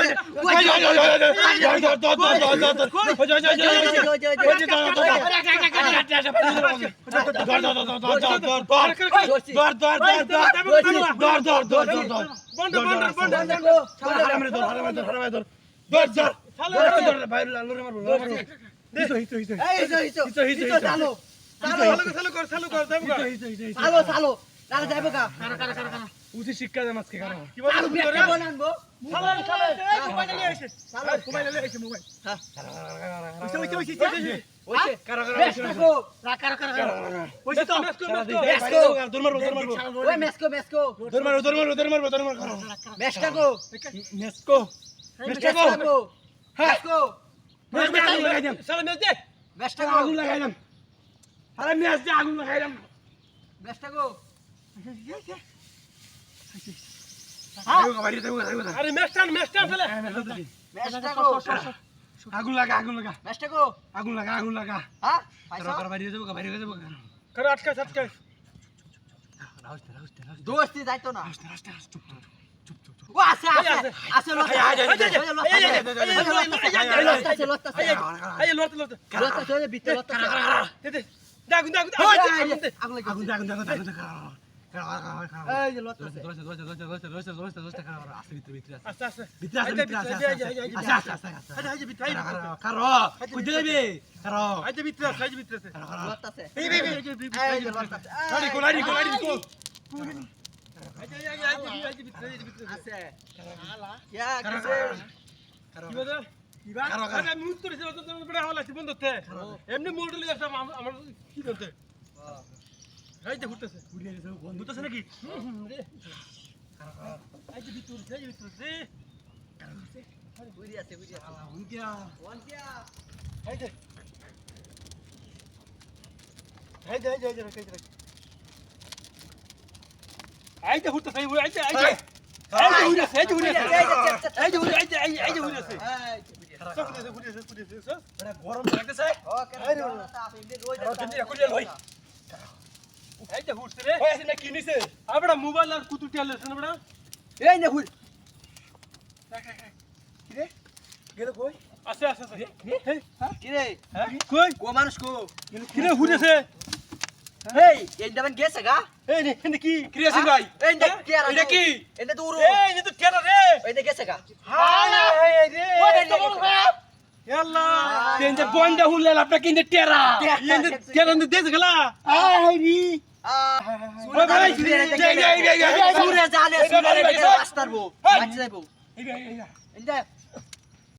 শিক্ষা দেন আজকে কারণ আগুন লাগাইলাম আরে ম্যাচ আগুন আরে আগুন আগুন আগুন লাগা আগুন লাগা কারও কারও আটকা আটকা দোস্তি যাইতো না আস্তে আস্তে আস্তে চুপ চুপ চুপ চুপ ও আছে আছে আছে লতা আছে লতা আছে এই লড়তে লড়তে লতা আছে ভিতরে লতা আছে দে দে আগুন আগুন ওই আগুন দে আগুন লাগে আগুন আগুন আগুন আগুন আছে আজ আজ বিতাই আজ বিতরা আজ বিতরা লতা আছে এই এই এই এই যে লতা আছে গাড়ি কোলাড়ি কোলাড়ি কো আজ আজ আজ আজ বিতরা আজ বিতরা আছে ইয়া কিসে কি বলে কারও কারও আমি উত্তর দিতে তো বড় হলা কি বন্ধ তে এমনি মোডলি আছে আমার কি বলতে এই যে ঘুরতেছে বন্ধু তো নাকি আজ বিতরা আজ বিতরা বুঝি আছে বুঝি আছে উনকিয়া ওয়ান্টিয়া এই যে এই যে এই এই ঘুরতেছে এই যে এই যে ঘুরতেছে এই যে ঘুরতেছে এই যে এই যে এই যে ঘুরতেছে সব ঘুরতেছে ঘুরতেছে ঘুরতেছে গরম লাগতেছে ও কেন লতা আছে এমনি রোজ এই যে ঘুরছে রে। ওই না কি নিছে? আবড়া মোবাইল আর কুতু টেল আছে না বড়া এই নে হুই গেলে কই? আছে আছে আছে। কি রে? হ্যাঁ? কই? কো মানুষ কো? কি রে ঘুরেছে এই এই দামান গেছে গা? এই নে এনে কি? ক্রিয়াসিন ভাই? এই নে কি আর এটা কি? এটা তো এই নে তো রে। গেছে গা। হায় রে। ওই নে নে রি। সুরে জানে সুরে রাস্তার বউ বাচ্চা যাইবো